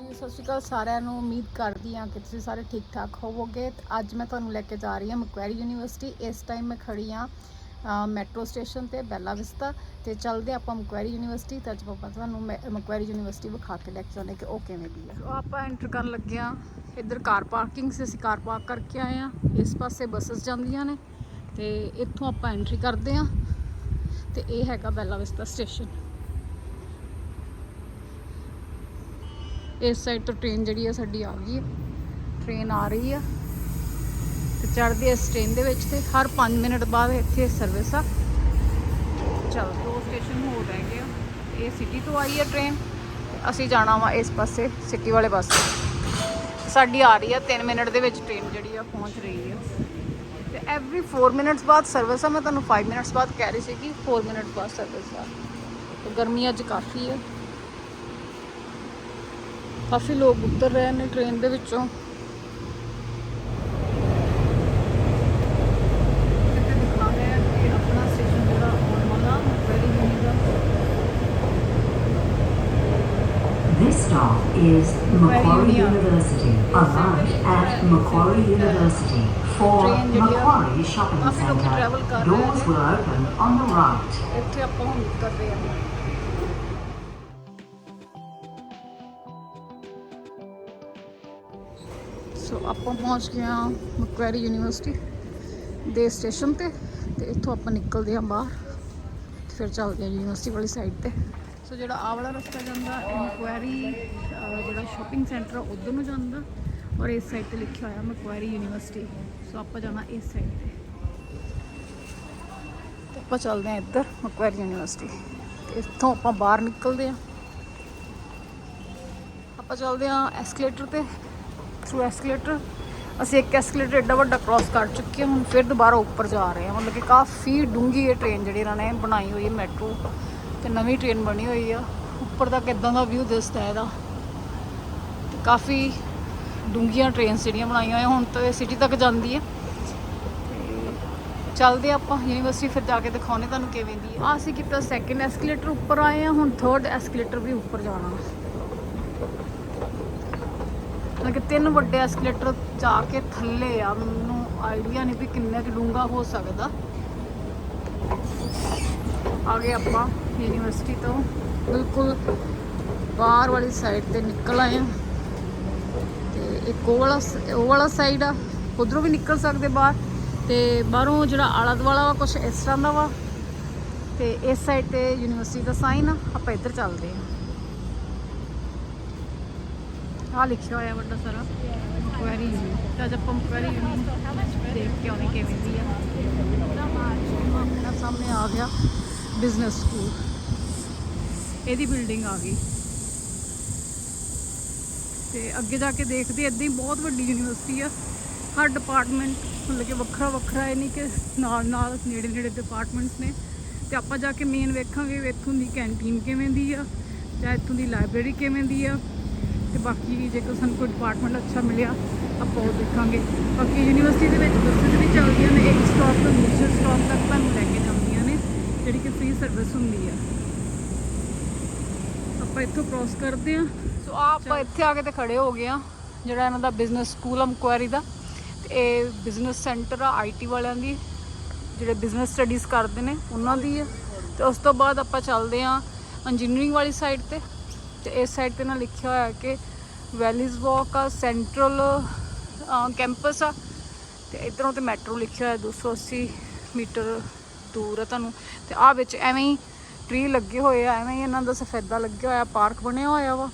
ਜੀ ਸਤਿ ਸ਼੍ਰੀ ਅਕਾਲ ਸਾਰਿਆਂ ਨੂੰ। ਉਮੀਦ ਕਰਦੀ ਹਾਂ ਕਿ ਤੁਸੀਂ ਸਾਰੇ ਠੀਕ ਠਾਕ ਹੋਵੋਗੇ। ਤੇ ਅੱਜ ਮੈਂ ਤੁਹਾਨੂੰ ਲੈ ਕੇ ਜਾ ਰਹੀ ਹਾਂ ਮਕਵੈਰੀ ਯੂਨੀਵਰਸਿਟੀ। ਇਸ ਟਾਈਮ ਮੈਂ ਖੜੀ ਹਾਂ ਮੈਟਰੋ ਸਟੇਸ਼ਨ ਤੇ, ਬੈਲਾ ਵਿਸਤਾ। ਤੇ ਚੱਲਦੇ ਆਪਾਂ ਮਕਵੈਰੀ ਯੂਨੀਵਰਸਿਟੀ। ਤੇ ਅੱਜ ਆਪਾਂ ਤੁਹਾਨੂੰ ਮੈਂ- ਮਕਵੈਰੀ ਯੂਨੀਵਰਸਿਟੀ ਵਿਖਾ ਕੇ ਲੈ ਕੇ ਜਾਂਦੇ ਕਿ ਉਹ ਕਿਵੇਂ ਦੀ ਹੈ। ਸੋ ਆਪਾਂ ਐਂਟਰ ਕਰਨ ਲੱਗੇ ਹਾਂ। ਇੱਧਰ ਕਾਰ ਪਾਰਕਿੰਗ ਸੀ ਅਸੀਂ ਕਾਰ ਪਾਰਕ ਕਰਕੇ ਆਏ ਹਾਂ। ਇਸ ਪਾਸੇ ਬੱਸਸ ਜਾਂਦੀਆਂ ਨੇ। ਤੇ ਇੱਥੋਂ ਆਪਾਂ ਐਂਟਰੀ ਕਰਦੇ ਹਾਂ। ਤੇ ਇਹ ਹੈਗਾ ਬੈਲਾ ਵਿਸਤਾ ਸਟੇਸ਼ਨ। ਇਸ ਸਾਈਡ ਤੋਂ ਟ੍ਰੇਨ ਜਿਹੜੀ ਆ ਸਾਡੀ ਆ ਗਈ ਹੈ ਟ੍ਰੇਨ ਆ ਰਹੀ ਆ ਤੇ ਚੜ੍ਹਦੀ ਇਸ ਟ੍ਰੇਨ ਦੇ ਵਿੱਚ ਤੇ ਹਰ 5 ਮਿੰਟ ਬਾਅਦ ਇੱਥੇ ਸਰਵਿਸ ਆ। ਚਲ ਦੋ ਸਟੇਸ਼ਨ ਹੋਰ ਰਹਿ ਗਏ ਇਹ ਸਿਟੀ ਤੋਂ ਆਈ ਹੈ ਟ੍ਰੇਨ ਅਸੀਂ ਜਾਣਾ ਵਾ ਇਸ ਪਾਸੇ, ਸਿਟੀ ਵਾਲੇ ਪਾਸੇ। ਸਾਡੀ ਆ ਰਹੀ ਆ 3 ਮਿੰਟ ਦੇ ਵਿੱਚ ਟ੍ਰੇਨ ਜਿਹੜੀ ਆ ਪਹੁੰਚ ਰਹੀ ਆ। ਤੇ ਐਵਰੀ 4 ਮਿੰਟਸ ਬਾਅਦ ਸਰਵਿਸ ਆ। ਮੈਂ ਤੁਹਾਨੂੰ 5 ਮਿੰਟਸ ਬਾਅਦ ਕਹਿ ਰਹੀ ਸੀ ਕਿ 4 ਮਿੰਟ ਬਾਅਦ ਸਰਵਿਸ ਆ। ਤੇ ਗਰਮੀ ਅੱਜ ਕਾਫੀ ਹੈ ਕਾਫੀ ਲੋਕ ਉਤਰ ਰਹੇ ਨੇ ਟ੍ਰੇਨ ਦੇ ਵਿੱਚੋਂ ਇੱਥੇ ਦਿਖਾ ਰਿਹਾ ਕਿ ਆਪਣਾ ਸਟੇਸ਼ਨ ਜਿਹੜਾ ਆਉਣ ਵਾਲਾ very uni the This stop is Macquarie Union. University. Arrive at Macquarie University for Train ਜਿਹੜੀ ਆ, Macquarie Shopping ਕਾਫੀ ਲੋਕ Centre. travel ਕਰ ਰਹੇ Doors ਨੇ। will open on the right. ਆਪਾਂ ਪਹੁੰਚ ਗਏ ਹਾਂ ਮਕਵੈਰੀ ਯੂਨੀਵਰਸਿਟੀ ਦੇ ਸਟੇਸ਼ਨ ਤੇ ਤੇ ਇੱਥੋਂ ਆਪਾਂ ਨਿਕਲਦੇ ਹਾਂ ਬਾਹਰ ਫਿਰ ਚੱਲਦੇ ਹਾਂ ਯੂਨੀਵਰਸਿਟੀ ਵਾਲੀ ਸਾਈਡ ਤੇ। ਸੋ ਜਿਹੜਾ ਆ ਵਾਲਾ ਰਸਤਾ ਜਾਂਦਾ, ਇਹ ਮਕਵੈਰੀ ਜਿਹੜਾ ਸ਼ਾਪਿੰਗ ਸੈਂਟਰ ਆ, ਉਧਰ ਨੂੰ ਜਾਂਦਾ ਔਰ ਇਸ ਸਾਈਡ ਤੇ ਲਿਖਿਆ ਹੋਇਆ ਮਕਵੈਰੀ ਯੂਨੀਵਰਸਿਟੀ। ਸੋ ਆਪਾਂ ਜਾਣਾ ਇਸ ਸਾਈਡ ਤੇ। ਤੇ ਆਪਾਂ ਚੱਲਦੇ ਹਾਂ ਇੱਧਰ ਮਕਵੈਰੀ ਯੂਨੀਵਰਸਿਟੀ। ਤੇ ਇੱਥੋਂ ਆਪਾਂ ਬਾਹਰ ਨਿਕਲਦੇ ਹਾਂ। ਆਪਾਂ ਚੱਲਦੇ ਹਾਂ ਐਸਕੇਲੇਟਰ ਤੇ। ਥਰੂ ਐਸਕੇਲੇਟਰ ਅਸੀਂ ਇੱਕ ਐਸਕੇਲੇਟਰ ਏਡਾ ਵੱਡਾ ਕ੍ਰਾਸ ਕਰ ਚੁੱਕੇ ਹਾਂ, ਹੁਣ ਫਿਰ ਦੁਬਾਰਾ ਉੱਪਰ ਜਾ ਰਹੇ ਹਾਂ। ਮਤਲਬ ਕਿ ਕਾਫੀ ਡੂੰਘੀ ਇਹ ਟ੍ਰੇਨ ਜਿਹੜੀ ਇਹਨਾਂ ਨੇ ਬਣਾਈ ਹੋਈ ਹੈ ਮੈਟਰੋ ਤੇ ਨਵੀਂ ਟ੍ਰੇਨ ਬਣੀ ਹੋਈ ਆ। ਉੱਪਰ ਦਾ ਕਿਦਾਂ ਦਾ ਵਿਊ ਦਿਸਦਾ ਇਹਦਾ। ਤੇ ਕਾਫੀ ਡੂੰਘੀਆਂ ਟ੍ਰੇਨਸ ਜਿਹੜੀਆਂ ਬਣਾਈਆਂ ਹੋਈਆਂ, ਹੁਣ ਤਾਂ ਇਹ ਸਿਟੀ ਤੱਕ ਜਾਂਦੀ ਹੈ। ਤੇ ਚੱਲਦੇ ਆਪਾਂ ਯੂਨੀਵਰਸਿਟੀ ਫਿਰ ਜਾ ਕੇ ਦਿਖਾਉਣੇ ਤੁਹਾਨੂੰ ਕਿਵੇਂ ਦੀ ਹੈ। ਆ ਅਸੀਂ ਕੀਤਾ ਸੈਕਿੰਡ ਐਸਕੇਲੇਟਰ ਉੱਪਰ ਆਏ ਆ ਹੁਣ ਥਰਡ ਐਸਕੇਲੇਟਰ ਵੀ ਉੱਪਰ ਜਾਣਾ। ਮਤਲਬ ਕਿ ਤਿੰਨ ਵੱਡੇ ਐਸਕੇਲੇਟਰ ਜਾ ਕੇ ਥੱਲੇ ਆ, ਮੈਨੂੰ ਆਈਡੀਆ ਨਹੀਂ ਵੀ ਕਿੰਨੇ ਕੁ ਡੂੰਘਾ ਹੋ ਸਕਦਾ। ਆ ਗਏ ਆਪਾਂ ਯੂਨੀਵਰਸਿਟੀ ਤੋਂ। ਬਿਲਕੁਲ ਬਾਹਰ ਵਾਲੀ ਸਾਈਡ ਤੇ ਨਿਕਲ ਆਏ ਆ ਤੇ ਇੱਕ ਉਹ ਵਾਲਾ ਸ- ਉਹ ਵਾਲਾ ਸਾਈਡ ਆ, ਉਧਰੋਂ ਵੀ ਨਿਕਲ ਸਕਦੇ ਬਾਹਰ। ਤੇ ਬਾਹਰੋਂ ਜਿਹੜਾ ਆਲਾ ਦੁਆਲਾ ਵਾ ਕੁਝ ਇਸ ਤਰ੍ਹਾਂ ਦਾ ਵਾ। ਤੇ ਇਸ ਸਾਈਡ ਤੇ ਯੂਨੀਵਰਸਿਟੀ ਦਾ ਸਾਈਨ ਆ, ਆਪਾਂ ਇੱਧਰ ਚੱਲਦੇ ਆ ਆ ਲਿਖਿਆ ਹੋਇਆ ਵੱਡਾ ਸਾਰਾ। ਕੁਐਰੀ ਤਾਂ ਅੱਜ ਆਪਾਂ ਕੁਐਰੀ ਦੇਖ ਕੇ ਆਉਣੇ ਕਿਵੇਂ ਦੀ ਆ। ਆਪਣਾ ਸਾਹਮਣੇ ਆ ਗਿਆ ਬਿਜ਼ਨਸ ਸਕੂਲ ਇਹਦੀ ਬਿਲਡਿੰਗ ਆ ਗਈ। ਤੇ ਅੱਗੇ ਜਾ ਕੇ ਦੇਖਦੇ ਇਦਾਂ ਹੀ ਬਹੁਤ ਵੱਡੀ ਯੂਨੀਵਰਸਿਟੀ ਆ। ਹਰ ਡਿਪਾਰਟਮੈਂਟ ਮਤਲਬ ਕਿ ਵੱਖਰਾ ਵੱਖਰਾ ਇਹ ਨਹੀਂ ਕਿ ਨਾਲ ਨਾਲ ਨੇੜੇ ਨੇੜੇ ਡਿਪਾਰਟਮੈਂਟਸ ਨੇ। ਤੇ ਆਪਾਂ ਜਾ ਕੇ ਮੇਨ ਵੇਖਾਂਗੇ ਵੀ ਇੱਥੋਂ ਦੀ ਕੈਂਟੀਨ ਕਿਵੇਂ ਦੀ ਆ ਜਾਂ ਇੱਥੋਂ ਦੀ ਲਾਇਬ੍ਰੇਰੀ ਕਿਵੇਂ ਦੀ ਆ। ਤੇ ਬਾਕੀ ਜੇ ਕੋਈ ਸਾਨੂੰ ਕੋਈ ਡਿਪਾਰਟਮੈਂਟ ਅੱਛਾ ਮਿਲਿਆ ਆਪਾਂ ਉਹ ਦੇਖਾਂਗੇ। ਬਾਕੀ ਯੂਨੀਵਰਸਿਟੀ ਦੇ ਵਿੱਚ ਬੱਸਸ ਵੀ ਚੱਲਦੀਆਂ ਨੇ ਇੱਕ ਸਟਾਪ ਤੋਂ ਦੂਸਰੇ ਸਟਾਪ ਤੱਕ ਤੁਹਾਨੂੰ ਲੈ ਕੇ ਜਾਂਦੀਆਂ ਨੇ ਜਿਹੜੀ ਕਿ ਫ੍ਰੀ ਸਰਵਿਸ ਹੁੰਦੀ ਆ। ਆਪਾਂ ਇੱਥੋਂ ਕ੍ਰਾਸ ਕਰਦੇ ਆ ਸੋ ਆ ਆਪਾਂ ਇੱਥੇ ਆ ਕੇ ਤੇ ਖੜੇ ਹੋ ਗਏ ਆ ਜਿਹੜਾ ਇਹਨਾਂ ਦਾ ਬਿਜ਼ਨਸ ਸਕੂਲ ਆ ਮਕੁਆਰੀ ਦਾ। ਤੇ ਇਹ ਬਿਜ਼ਨਸ ਸੈਂਟਰ ਆ ਆਈਟੀ ਵਾਲਿਆਂ ਦੀ ਜਿਹੜੇ ਬਿਜ਼ਨਸ ਸਟੱਡੀਜ਼ ਕਰਦੇ ਨੇ ਉਹਨਾਂ ਦੀ ਆ। ਤੇ ਉਸ ਤੋਂ ਬਾਅਦ ਆਪਾਂ ਚੱਲਦੇ ਆ ਇੰਜੀਨੀਅਰਿੰਗ ਵਾਲੀ ਸਾਈਡ ਤੇ। ਤੇ ਇਸ ਸਾਈਡ ਤੇ ਨਾ ਲਿਖਿਆ ਹੋਇਆ ਕਿ ਵੈਲੀਜ਼ ਵਾਕ ਆ ਸੈਂਟਰਲ ਕੈਂਪਸ ਆ। ਤੇ ਇਧਰੋਂ ਤੇ ਮੈਟਰੋ ਲਿਖਿਆ ਹੋਇਆ 280 ਮੀਟਰ ਦੂਰ ਆ ਤੁਹਾਨੂੰ। ਤੇ ਆ ਵਿੱਚ ਐਵੇਂ ਹੀ ਟ੍ਰੀ ਲੱਗੇ ਹੋਏ ਆ, ਐਵੇਂ ਹੀ ਇਹਨਾਂ ਦਾ ਸਫੈਦਾ ਲੱਗਿਆ ਹੋਇਆ, ਪਾਰਕ ਬਣਿਆ ਹੋਇਆ ਵਾ।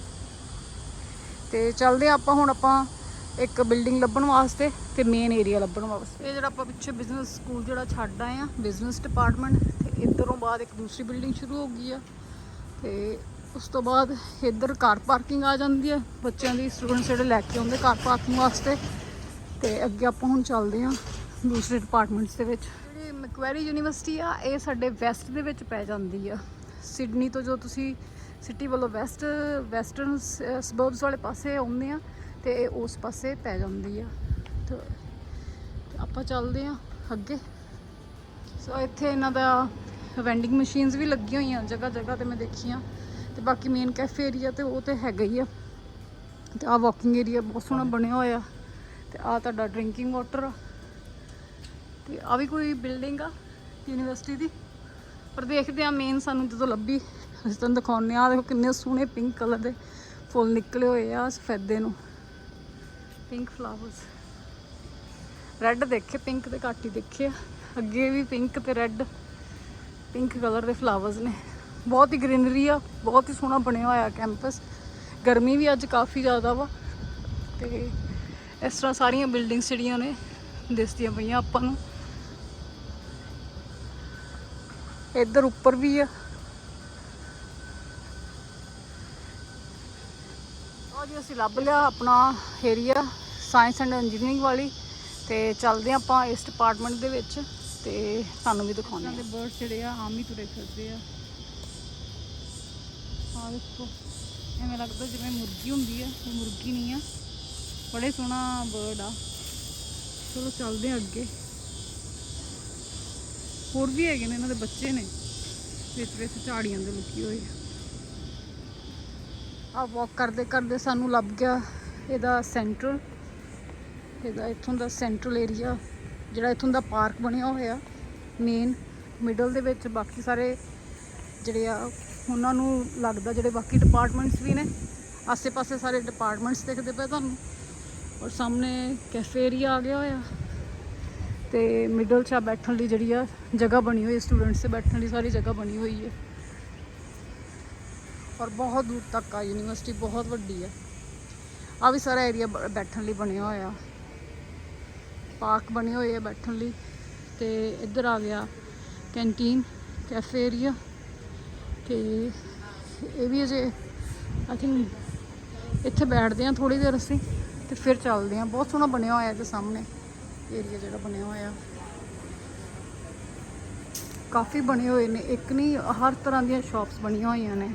ਤੇ ਚੱਲਦੇ ਆ ਆਪਾਂ ਹੁਣ ਆਪਾਂ ਇੱਕ ਬਿਲਡਿੰਗ ਲੱਭਣ ਵਾਸਤੇ ਤੇ ਮੇਨ ਏਰੀਆ ਲੱਭਣ ਵਾਸਤੇ। ਇਹ ਜਿਹੜਾ ਆਪਾਂ ਪਿੱਛੇ ਬਿਜ਼ਨਸ ਸਕੂਲ ਜਿਹੜਾ ਛੱਡ ਆਏ ਆ ਬਿਜ਼ਨਸ ਡਿਪਾਰਟਮੈਂਟ ਤੇ ਇਧਰੋਂ ਬਾਅਦ ਇੱਕ ਦੂਸਰੀ ਬਿਲਡਿੰਗ ਸ਼ੁਰੂ ਹੋ ਗਈ ਆ। ਤੇ ਉਸ ਤੋਂ ਬਾਅਦ ਇੱਧਰ ਕਾਰ ਪਾਰਕਿੰਗ ਆ ਜਾਂਦੀ ਹੈ। ਬੱਚਿਆਂ ਦੀ ਸਟੂਡੈਂਟਸ ਜਿਹੜੇ ਲੈ ਕੇ ਆਉਂਦੇ ਕਾਰ ਪਾਰਕਿੰਗ ਵਾਸਤੇ। ਤੇ ਅੱਗੇ ਆਪਾਂ ਹੁਣ ਚੱਲਦੇ ਹਾਂ ਦੂਸਰੇ ਡਿਪਾਰਟਮੈਂਟਸ ਦੇ ਵਿੱਚ। ਜਿਹੜੀ ਮੈਕਵੈਰੀ ਯੂਨੀਵਰਸਿਟੀ ਆ, ਇਹ ਸਾਡੇ ਵੈਸਟ ਦੇ ਵਿੱਚ ਪੈ ਜਾਂਦੀ ਆ। ਸਿਡਨੀ ਤੋਂ ਜੋ ਤੁਸੀਂ ਸਿਟੀ ਵੱਲੋਂ ਵੈਸਟ ਵੈਸਟਰਨ ਸਬਰਬਸ ਵਾਲੇ ਪਾਸੇ ਆਉਂਦੇ ਆ, ਤੇ ਇਹ ਉਸ ਪਾਸੇ ਪੈ ਜਾਂਦੀ ਆ। ਤੇ ਤੇ ਆਪਾਂ ਚੱਲਦੇ ਆ ਅੱਗੇ। ਸੋ ਇੱਥੇ ਇਹਨਾਂ ਦਾ ਵੈਂਡਿੰਗ ਮਸ਼ੀਨਸ ਵੀ ਲੱਗੀਆਂ ਹੋਈਆਂ ਜਗ੍ਹਾ ਜਗ੍ਹਾ ਤੇ ਮੈਂ ਦੇਖੀਆਂ। ਤੇ ਬਾਕੀ ਮੇਨ ਕੈਫੇ ਏਰੀਆ ਤੇ ਉਹ ਤੇ ਹੈਗਾ ਹੀ ਆ। ਤੇ ਆ ਵਾਕਿੰਗ ਏਰੀਆ ਬਹੁਤ ਸੋਹਣਾ ਬਣਿਆ ਹੋਇਆ। ਤੇ ਆ ਤੁਹਾਡਾ ਡਰਿੰਕਿੰਗ ਵਾਟਰ ਆ। ਤੇ ਆ ਵੀ ਕੋਈ ਬਿਲਡਿੰਗ ਆ ਯੂਨੀਵਰਸਿਟੀ ਦੀ। ਪਰ ਦੇਖਦੇ ਆ ਮੇਨ ਸਾਨੂੰ ਜਦੋਂ ਲੱਭੀ ਅਸੀਂ ਤੁਹਾਨੂੰ ਦਿਖਾਉਂਦੇ ਆ ਦੇਖੋ ਕਿੰਨੇ ਸੋਹਣੇ ਪਿੰਕ ਕਲਰ ਦੇ ਫੁੱਲ ਨਿਕਲੇ ਹੋਏ ਆ ਸਫੈਦੇ ਨੂੰ। ਪਿੰਕ ਫਲਾਵਰਸ ਰੈੱਡ ਦੇਖੇ ਪਿੰਕ ਤੇ ਘੱਟ ਦੇਖੇ। ਅੱਗੇ ਵੀ ਪਿੰਕ ਤੇ ਰੈੱਡ ਪਿੰਕ ਕਲਰ ਦੇ ਫਲਾਵਰਸ ਨੇ। ਬਹੁਤ ਹੀ ਗ੍ਰੀਨਰੀ ਆ, ਬਹੁਤ ਹੀ ਸੋਹਣਾ ਬਣਿਆ ਹੋਇਆ ਕੈਂਪਸ ਗਰਮੀ ਵੀ ਅੱਜ ਕਾਫੀ ਜ਼ਿਆਦਾ ਵਾ। ਤੇ ਇਸ ਤਰ੍ਹਾਂ ਸਾਰੀਆਂ ਬਿਲਡਿੰਗਸ ਜਿਹੜੀਆਂ ਨੇ, ਦਿਸਦੀਆਂ ਪਈਆਂ ਆਪਾਂ ਨੂੰ। ਇੱਧਰ ਉੱਪਰ ਵੀ ਆ। ਉਹ ਅਸੀਂ ਲੱਭ ਲਿਆ ਆਪਣਾ ਏਰੀਆ ਸਾਇੰਸ ਐਂਡ ਇੰਜੀਨੀਅਰਿੰਗ ਵਾਲੀ। ਤੇ ਚੱਲਦੇ ਹਾਂ ਆਪਾਂ ਇਸ ਡਿਪਾਰਟਮੈਂਟ ਦੇ ਵਿੱਚ ਤੇ ਤੁਹਾਨੂੰ ਵੀ ਦਿਖਾਉਂਦੇ ਹਾਂ। ਬਰਡਸ ਜਿਹੜੇ ਆ, ਆਮ ਹੀ ਤੁਰੇ ਫਿਰਦੇ ਆ। ਆਹ ਦੇਖੋ। ਐਵੇਂ ਲੱਗਦਾ ਜਿਵੇਂ ਮੁਰਗੀ ਹੁੰਦੀ ਆ ਉਹ ਮੁਰਗੀ ਨਹੀਂ ਆ। ਬੜੇ ਸੋਹਣਾ ਬਰਡ ਆ। ਚਲੋ ਚੱਲਦੇ ਹਾਂ ਅੱਗੇ। ਹੋਰ ਵੀ ਹੈਗੇ ਨੇ ਇਹਨਾਂ ਦੇ ਬੱਚੇ ਨੇ। ਵਿੱਚ ਵਿੱਚ ਝਾੜੀਆਂ ਦੇ ਲੁਕੀ ਹੋਏ ਆ। ਵਾਕ ਕਰਦੇ ਕਰਦੇ ਸਾਨੂੰ ਲੱਭ ਗਿਆ ਇਹਦਾ ਸੈਂਟਰਲ ਇਹਦਾ ਇੱਥੋਂ ਦਾ ਸੈਂਟਰਲ ਏਰੀਆ ਜਿਹੜਾ ਇੱਥੋਂ ਦਾ ਪਾਰਕ ਬਣਿਆ ਹੋਇਆ ਮੇਨ ਮਿਡਲ ਦੇ ਵਿੱਚ ਬਾਕੀ ਸਾਰੇ ਜਿਹੜੇ ਆ ਉਹਨਾਂ ਨੂੰ ਲੱਗਦਾ ਜਿਹੜੇ ਬਾਕੀ ਡਿਪਾਰਟਮੈਂਟਸ ਵੀ ਨੇ, ਆਸੇ-ਪਾਸੇ ਸਾਰੇ ਡਿਪਾਰਟਮੈਂਟਸ ਦਿਖਦੇ ਪਏ ਤੁਹਾਨੂੰ। ਔਰ ਸਾਹਮਣੇ ਕੈਫੇ ਏਰੀਆ ਆ ਗਿਆ ਹੋਇਆ। ਤੇ ਮਿਡਲ 'ਚ ਆ ਬੈਠਣ ਲਈ ਜਿਹੜੀ ਆ ਜਗ੍ਹਾ ਬਣੀ ਹੋਈ ਸਟੂਡੈਂਟਸ ਦੇ ਬੈਠਣ ਲਈ ਸਾਰੀ ਜਗ੍ਹਾ ਬਣੀ ਹੋਈ ਹੈ। ਔਰ ਬਹੁਤ ਦੂਰ ਤੱਕ ਆ ਯੂਨੀਵਰਸਿਟੀ ਬਹੁਤ ਵੱਡੀ ਹੈ ਆ ਵੀ ਸਾਰਾ ਏਰੀਆ ਬੈਠਣ ਲਈ ਬਣਿਆ ਹੋਇਆ। ਪਾਰਕ ਬਣੇ ਹੋਏ ਆ ਬੈਠਣ ਲਈ। ਤੇ ਇੱਧਰ ਆ ਗਿਆ ਕੈਂਟੀਨ ਕੈਫੇ ਏਰੀਆ ਤੇ ਇਹ ਵੀ ਅਜੇ ਆਈ ਥਿੰਕ ਇੱਥੇ ਬੈਠਦੇ ਆ ਥੋੜੀ ਦੇਰ ਅਸੀਂ ਤੇ ਫਿਰ ਚੱਲਦੇ ਆ ਬਹੁਤ ਸੋਹਣਾ ਬਣਿਆ ਹੋਇਆ ਇਹਦੇ ਸਾਹਮਣੇ ਏਰੀਆ ਜਿਹੜਾ ਬਣਿਆ ਹੋਇਆ। ਕਾਫੀ ਬਣੇ ਹੋਏ ਨੇ। ਇੱਕ ਨਹੀਂ, ਹਰ ਤਰ੍ਹਾਂ ਦੀਆਂ ਸ਼ਾਪਸ ਬਣੀਆਂ ਹੋਈਆਂ ਨੇ।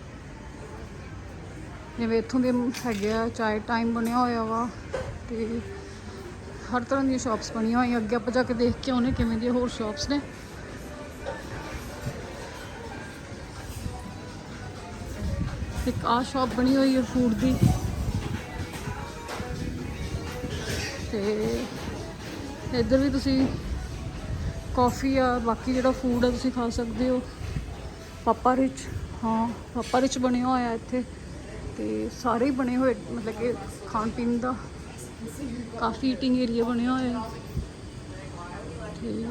ਜਿਵੇਂ ਇੱਥੋਂ ਦੇ ਹੈਗੇ ਆ ਚਾਏ ਟਾਈਮ ਬਣਿਆ ਹੋਇਆ ਵਾ ਤੇ ਹਰ ਤਰ੍ਹਾਂ ਦੀਆਂ ਸ਼ਾਪਸ ਬਣੀਆਂ ਹੋਈਆਂ। ਅੱਗੇ ਆਪਾਂ ਜਾ ਕੇ ਦੇਖ ਕੇ ਆਉਨੇ ਕਿਵੇਂ ਦੀਆਂ ਹੋਰ ਸ਼ਾਪਸ ਨੇ। ਇੱਕ ਆ ਸ਼ਾਪ ਬਣੀ ਹੋਈ ਹੈ ਫੂਡ ਦੀ। ਤੇ ਇੱਧਰ ਵੀ ਤੁਸੀਂ ਕਾਫੀ ਆ, ਬਾਕੀ ਜਿਹੜਾ ਫੂਡ ਆ ਤੁਸੀਂ ਖਾ ਸਕਦੇ ਹੋ। ਪਾਪਾ ਰਿਚ ਹਾਂ ਪਾਪਾ ਰਿਚ ਬਣਿਆ ਹੋਇਆ ਇੱਥੇ। ਤੇ ਸਾਰੇ ਹੀ ਬਣੇ ਹੋਏ, ਮਤਲਬ ਕਿ ਖਾਣ ਪੀਣ ਦਾ। ਕਾਫੀ ਈਟਿੰਗ ਏਰੀਆ ਬਣਿਆ ਹੋਇਆ ਤੇ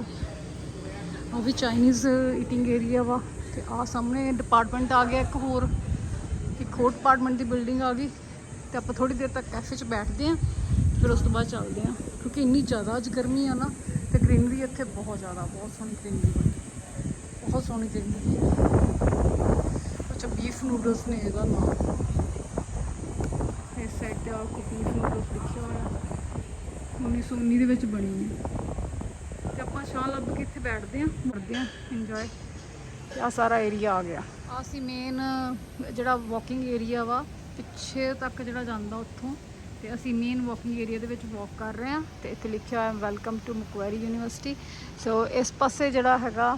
ਉਹ ਵੀ ਚਾਈਨੀਜ਼ ਈਟਿੰਗ ਏਰੀਆ ਵਾ। ਤੇ ਆ ਸਾਹਮਣੇ ਡਿਪਾਰਟਮੈਂਟ ਆ ਗਿਆ ਇੱਕ ਹੋਰ। ਹੋਰ ਡਿਪਾਰਟਮੈਂਟ ਦੀ ਬਿਲਡਿੰਗ ਆ ਗਈ ਤੇ ਆਪਾਂ ਥੋੜੀ ਦੇਰ ਤੱਕ ਕੈਫੇ 'ਚ ਬੈਠਦੇ ਆਂ ਫਿਰ ਉਸ ਤੋਂ ਬਾਅਦ ਚੱਲਦੇ ਆਂ ਕਿਉਂਕਿ ਇੰਨੀ ਜ਼ਿਆਦਾ ਅੱਜ ਗਰਮੀ ਆ ਨਾ ਤੇ ਗ੍ਰੀਨਰੀ ਇੱਥੇ ਬਹੁਤ ਜ਼ਿਆਦਾ, ਬਹੁਤ ਸੋਹਣੀ ਗ੍ਰੀਨਰੀ ਬਹੁਤ ਸੋਹਣੀ ਗ੍ਰੀਨਰੀ ਅੱਛਾ ਬੀਫ ਨੂਡਲਸ ਨੇ ਇਹਦਾ ਨਾਮ ਇਸ ਸਾਈਡ ਤੇ ਆ ਕੋ ਬੀਫ ਨੂਡਲਸ ਲਿਖਿਆ ਹੋਇਆ। 1919 ਦੇ ਵਿੱਚ ਬਣੀ ਹੈ। ਤੇ ਆਪਾਂ ਸ਼ਾਹ ਲੱਭ ਕੇ ਇੱਥੇ ਬੈਠਦੇ ਆਂ ਮਰਦੇ ਆਂ ਇੰਜੋਏ ਤੇ ਆ ਸਾਰਾ ਏਰੀਆ ਆ ਗਿਆ। ਅਸੀਂ ਮੇਨ ਜਿਹੜਾ ਵਾਕਿੰਗ ਏਰੀਆ ਵਾ, ਪਿੱਛੇ ਤੱਕ ਜਿਹੜਾ ਜਾਂਦਾ ਉੱਥੋਂ, ਤੇ ਅਸੀਂ ਮੇਨ ਵਾਕਿੰਗ ਏਰੀਆ ਦੇ ਵਿੱਚ ਵਾਕ ਕਰ ਰਹੇ ਹਾਂ, ਤੇ ਇੱਥੇ ਲਿਖਿਆ ਹੋਇਆ welcome to Macquarie university so ਇਸ ਪਾਸੇ ਜਿਹੜਾ ਹੈਗਾ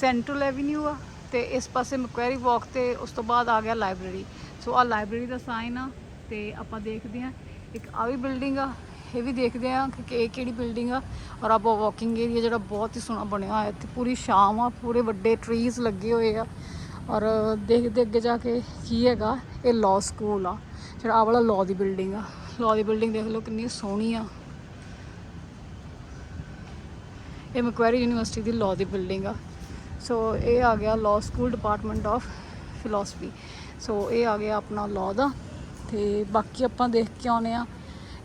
ਸੈਂਟਰਲ ਐਵੀਨਿਊ ਆ, ਤੇ ਇਸ ਪਾਸੇ ਮਕੁਆਰੀ ਵਾਕ ਤੇ ਉਸ ਤੋਂ ਬਾਅਦ ਆ ਗਿਆ ਲਾਇਬ੍ਰੇਰੀ ਸੋ ਆ ਲਾਇਬ੍ਰੇਰੀ ਦਾ ਸਾਈਨ ਆ, ਤੇ ਆਪਾਂ ਦੇਖਦੇ ਹਾਂ, ਇੱਕ ਆ ਵੀ ਬਿਲਡਿੰਗ ਆ ਇਹ ਵੀ ਦੇਖਦੇ ਆ ਕਿ ਇਹ ਕਿਹੜੀ ਬਿਲਡਿੰਗ ਆ ਔਰ ਆਪਾਂ ਵਾਕਿੰਗ ਏਰੀਆ ਜਿਹੜਾ ਬਹੁਤ ਹੀ ਸੋਹਣਾ ਬਣਿਆ ਹੋਇਆ, ਇੱਥੇ ਪੂਰੀ ਸ਼ਾਮ ਆ, ਪੂਰੇ ਵੱਡੇ ਟਰੀਜ਼ ਲੱਗੇ ਹੋਏ ਆ ਔਰ ਦੇਖਦੇ ਅੱਗੇ ਜਾ ਕੇ ਕੀ ਹੈਗਾ, ਇਹ ਲਾਅ ਸਕੂਲ ਆ, ਜਿਹੜਾ ਆ ਵਾਲਾ ਲਾਅ ਦੀ ਬਿਲਡਿੰਗ ਆ। ਲਾਅ ਦੀ ਬਿਲਡਿੰਗ ਦੇਖ ਲਓ ਕਿੰਨੀ ਸੋਹਣੀ ਆ। ਇਹ ਮਕੁਆਰੀ ਯੂਨੀਵਰਸਿਟੀ ਦੀ ਲਾਅ ਦੀ ਬਿਲਡਿੰਗ ਆ। ਸੋ ਇਹ ਆ ਗਿਆ law school department of philosophy so ਇਹ ਆ ਗਿਆ ਆਪਣਾ ਲਾਅ ਦਾ ਤੇ ਬਾਕੀ ਆਪਾਂ ਦੇਖ ਕੇ ਆਉਨੇ ਆ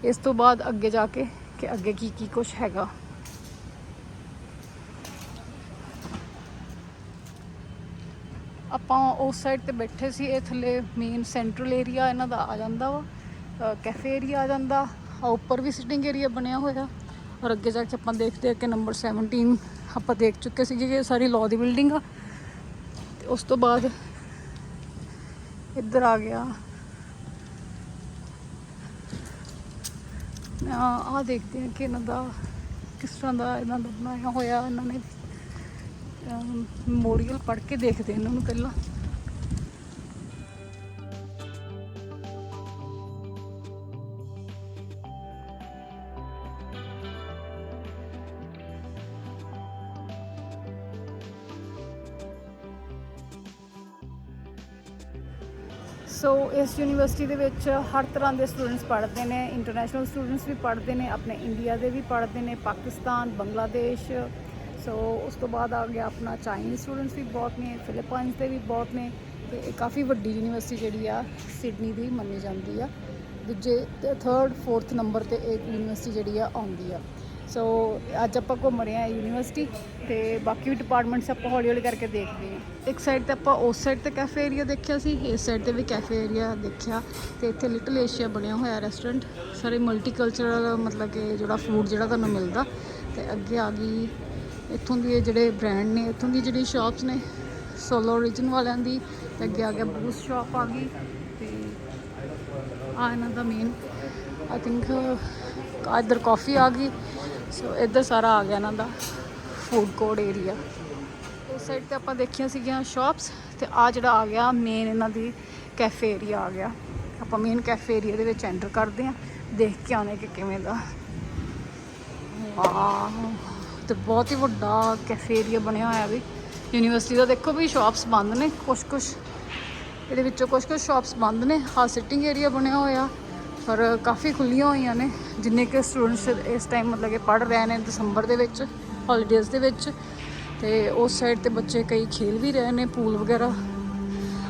ਇਸ ਤੋਂ ਬਾਅਦ ਅੱਗੇ ਜਾ ਕੇ ਕਿ ਅੱਗੇ ਕੀ ਕੀ ਕੁਝ ਹੈਗਾ। ਆਪਾਂ ਉਸ ਸਾਈਡ ਤੇ ਬੈਠੇ ਸੀ, ਇਹ ਥੱਲੇ ਮੇਨ ਸੈਂਟਰਲ ਏਰੀਆ ਇਹਨਾਂ ਦਾ ਆ ਜਾਂਦਾ ਵਾ ਕੈਫੇ ਏਰੀਆ ਆ ਜਾਂਦਾ ਉੱਪਰ ਵੀ ਸਿਟਿੰਗ ਏਰੀਆ ਬਣਿਆ ਹੋਇਆ। ਔਰ ਅੱਗੇ ਜਾ ਕੇ ਆਪਾਂ ਦੇਖਦੇ ਆ ਕਿ ਨੰਬਰ 17 ਆਪਾਂ ਦੇਖ ਚੁੱਕੇ ਸੀਗੇ ਕਿ ਇਹ ਸਾਰੀ ਲਾਅ ਦੀ ਬਿਲਡਿੰਗ ਆ। ਤੇ ਉਸ ਤੋਂ ਬਾਅਦ ਇੱਧਰ ਆ ਗਿਆ। ਆ ਦੇਖਦੇ ਹਾਂ ਕਿ ਇਹਨਾਂ ਦਾ ਕਿਸ ਤਰ੍ਹਾਂ ਦਾ ਇਹਨਾਂ ਦਾ ਬਣਾਇਆ ਹੋਇਆ, ਇਹਨਾਂ ਨੇ ਮੋਰੀਅਲ ਪੜ੍ਹ ਕੇ ਦੇਖਦੇ ਇਹਨਾਂ ਨੂੰ ਪਹਿਲਾਂ। ਸੋ ਇਸ ਯੂਨੀਵਰਸਿਟੀ ਦੇ ਵਿੱਚ ਹਰ ਤਰ੍ਹਾਂ ਦੇ ਸਟੂਡੈਂਟਸ ਪੜ੍ਹਦੇ ਨੇ ਇੰਟਰਨੈਸ਼ਨਲ ਸਟੂਡੈਂਟਸ ਵੀ ਪੜ੍ਹਦੇ ਨੇ, ਆਪਣੇ ਇੰਡੀਆ ਦੇ ਵੀ ਪੜ੍ਹਦੇ ਨੇ, ਪਾਕਿਸਤਾਨ, ਬੰਗਲਾਦੇਸ਼। ਸੋ ਉਸ ਤੋਂ ਬਾਅਦ ਆ ਗਿਆ ਆਪਣਾ ਚਾਈਨੀਜ਼ ਸਟੂਡੈਂਟਸ ਵੀ ਬਹੁਤ ਨੇ ਫਿਲੀਪਾਈਨਸ ਦੇ ਵੀ ਬਹੁਤ ਨੇ। ਤੇ ਇਹ ਕਾਫੀ ਵੱਡੀ ਯੂਨੀਵਰਸਿਟੀ ਜਿਹੜੀ ਆ ਸਿਡਨੀ ਦੀ ਮੰਨੀ ਜਾਂਦੀ ਆ। ਦੂਜੇ ਥਰਡ ਫੋਰਥ ਨੰਬਰ ਤੇ ਇਹ ਯੂਨੀਵਰਸਿਟੀ ਜਿਹੜੀ ਆ ਆਉਂਦੀ ਆ। ਸੋ ਅੱਜ ਆਪਾਂ ਘੁੰਮ ਰਹੇ ਹਾਂ ਯੂਨੀਵਰਸਿਟੀ ਤੇ ਬਾਕੀ ਵੀ ਡਿਪਾਰਟਮੈਂਟਸ ਆਪਾਂ ਹੌਲੀ ਹੌਲੀ ਕਰਕੇ ਦੇਖਦੇ ਹਾਂ। ਇੱਕ ਸਾਈਡ ਤੇ ਆਪਾਂ ਉਸ ਸਾਈਡ ਤੇ ਕੈਫੇ ਏਰੀਆ ਦੇਖਿਆ ਸੀ, ਇਸ ਸਾਈਡ ਤੇ ਵੀ ਕੈਫੇ ਏਰੀਆ ਦੇਖਿਆ ਤੇ ਇੱਥੇ ਲਿਟਲ ਏਸ਼ੀਆ ਬਣਿਆ ਹੋਇਆ ਰੈਸਟੋਰੈਂਟ ਸਾਰੇ ਮਲਟੀਕਲਚਰਲ ਮਤਲਬ ਕਿ ਜਿਹੜਾ ਫੂਡ ਜਿਹੜਾ ਤੁਹਾਨੂੰ ਮਿਲਦਾ। ਤੇ ਅੱਗੇ ਆ ਗਈ, ਇੱਥੋਂ ਦੀ ਜਿਹੜੇ ਬ੍ਰਾਂਡ ਨੇ, ਇੱਥੋਂ ਦੀ ਜਿਹੜੀ ਸ਼ਾਪਸ ਨੇ ਸੋਲੋ ਰੀਜਨ ਵਾਲਿਆਂ ਦੀ। ਤੇ ਅੱਗੇ ਆ ਗਿਆ ਬੂਸ ਸ਼ਾਪ ਆ ਗਈ ਤੇ ਆ ਇਹਨਾਂ ਦਾ ਮੇਨ ਆਈ ਥਿੰਕ ਇੱਧਰ ਕਾਫੀ ਆ ਗਈ। ਸੋ ਇੱਧਰ ਸਾਰਾ ਆ ਗਿਆ ਇਹਨਾਂ ਦਾ ਫੂਡ ਕੋਰਟ ਏਰੀਆ ਉਸ ਸਾਈਡ ਤੇ ਆਪਾਂ ਦੇਖੀਆਂ ਸੀਗੀਆਂ ਸ਼ਾਪਸ ਤੇ ਆ ਜਿਹੜਾ ਆ ਗਿਆ ਮੇਨ ਇਹਨਾਂ ਦੀ ਕੈਫੇ ਏਰੀਆ ਆ ਗਿਆ। ਆਪਾਂ ਮੇਨ ਕੈਫੇ ਏਰੀਆ ਦੇ ਵਿੱਚ ਐਂਟਰ ਕਰਦੇ ਹਾਂ, ਦੇਖ ਕੇ ਆਉਣੇ ਕਿ ਕਿਵੇਂ ਦਾ। ਵਾਹ, ਤੇ ਬਹੁਤ ਹੀ ਵੱਡਾ ਕੈਫੇ ਏਰੀਆ ਬਣਿਆ ਹੋਇਆ ਵੀ। ਯੂਨੀਵਰਸਿਟੀ ਦਾ ਦੇਖੋ ਵੀ ਸ਼ਾਪਸ ਬੰਦ ਨੇ ਕੁਝ ਕੁਝ ਇਹਦੇ ਵਿੱਚੋਂ ਕੁਝ ਕੁਝ ਸ਼ਾਪਸ ਬੰਦ ਨੇ। ਹਾਂ ਸਿਟਿੰਗ ਏਰੀਆ ਬਣਿਆ ਹੋਇਆ। ਔਰ ਕਾਫੀ ਖੁੱਲੀਆਂ ਹੋਈਆਂ ਨੇ, ਜਿੰਨੇ ਕਿ ਸਟੂਡੈਂਟਸ ਇਸ ਟਾਈਮ ਮਤਲਬ ਕਿ ਪੜ੍ਹ ਰਹੇ ਨੇ ਦਸੰਬਰ ਦੇ ਵਿੱਚ ਹੌਲੀਡੇਜ਼ ਦੇ ਵਿੱਚ। ਤੇ ਉਸ ਸਾਈਡ ਤੇ ਬੱਚੇ ਕਈ ਖੇਲ ਵੀ ਰਹੇ ਨੇ ਪੂਲ ਵਗੈਰਾ।